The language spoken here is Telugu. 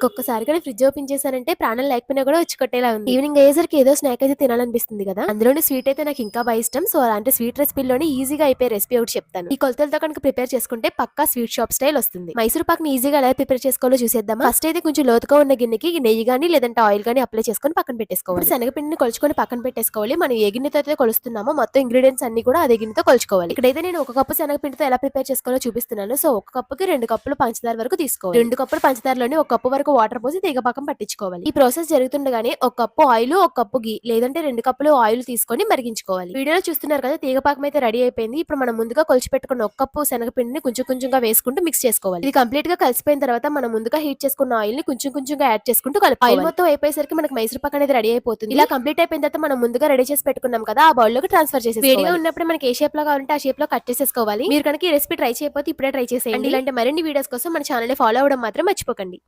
ఒక్కొక్కసారి కూడా ఫ్రిడ్జ్ ఓపెన్ చేశానంటే ప్రాణం లేకపోయినా కూడా వచ్చి కొట్టేలా ఉంది. ఈవినింగ్ అయ్యేసరికి ఏదో స్నాక్ అయితే తినాలనిపిస్తుంది కదా? అందులోని స్వీట్ అయితే నాకు ఇంకా బాగా ఇష్టం. సో అలాంటి స్వీట్ రెసిపీలోనే ఈజీగా అయిపోయే రెసిపీ ఒకటి చెప్తాను. ఈ కొలతలతో కనుక ప్రిపేర్ చేసుకుంటే పక్కా స్వీట్ షాప్ స్టైల్ వస్తుంది. మైసూర్ పాక్ని ఈజీగా ఎలా ప్రిపేర్ చేసుకోవాలో చూసేద్దాం ఫస్ట్ అయితే కొంచెం లోతుగా ఉన్న గిన్నెకి నెయ్యి గానీ లేదంటే ఆయిల్ గానీ అప్లై చేసుకొని పక్కన పెట్టేసుకోవాలి. శనగపిండిని కొలుచుకొని పక్కన పెట్టేసుకోవాలి. మనం ఏ గిన్నెతో అయితే కొలుస్తున్నామో మొత్తం ఇంగ్రీడియంట్స్ అన్ని కూడా అదే గిన్నెతో కొలుచుకోవాలి. ఇక్కడైతే నేను ఒక కప్పు శనగపిండితో ఎలా ప్రిపేర్ చేసుకోవాలో చూపిస్తున్నాను. సో ఒక కప్పుకి రెండు కప్పులు పంచదార వరకు తీసుకోవాలి. రెండు కప్పులు పంచదారలోని ఒక కప్పు వరకు వాటర్ పోసి తీగ పక్కన పట్టించుకోవాలి. ఈ ప్రాసెస్ జరుగుతుండగానే ఒక కప్పు ఆయిల్ ఒక కప్పు గీ లేదంటే రెండు కప్పులు ఆయిల్ తీసుకొని మరిగించుకోవాలి. వీడియోలో చూస్తున్నారు కదా తీగ పాకం అయితే రెడీ అయిపోయింది. ఇప్పుడు మనం ముందుగా కొలిచి పెట్టుకున్న ఒక కప్పు శనగపిండిని కొంచెం కొంచెంగా వేసుకుంటూ మిక్స్ చేసుకోవాలి. ఇది కంప్లీట్గా కలిసిపోయిన తర్వాత మనం ముందుగా హీట్ చేసుకున్న ఆయిల్ని కొంచెం కొంచెంగా యాడ్ చేసుకుంటూ కలుపు ఆయిల్ మొత్తం అయిపోయేసరికి మనకి మైసూర్ పాక్ అనేది రెడీ అయిపోతుంది. ఇలా కంప్లీట్ అయిపోయిన తర్వాత మనం ముందుగా రెడీ చేసి పెట్టుకున్నాం కదా ఆ బౌల్లోకి ట్రాన్స్ఫర్ చేసి వేడిగా ఉన్నప్పుడు మనకి ఏ షేప్లో కావాలంటే ఆ షేప్లో కట్ చేసేసుకోవాలి. మీరు కనుక ఈ రెసిపీ ట్రై చేయకపోతే ఇప్పుడే ట్రై చేసేయండి. ఇలాంటి మరిన్ని వీడియోస్ కోసం మన ఛానల్ ఫాలో అవ్వడం మాత్రం మర్చిపోకండి.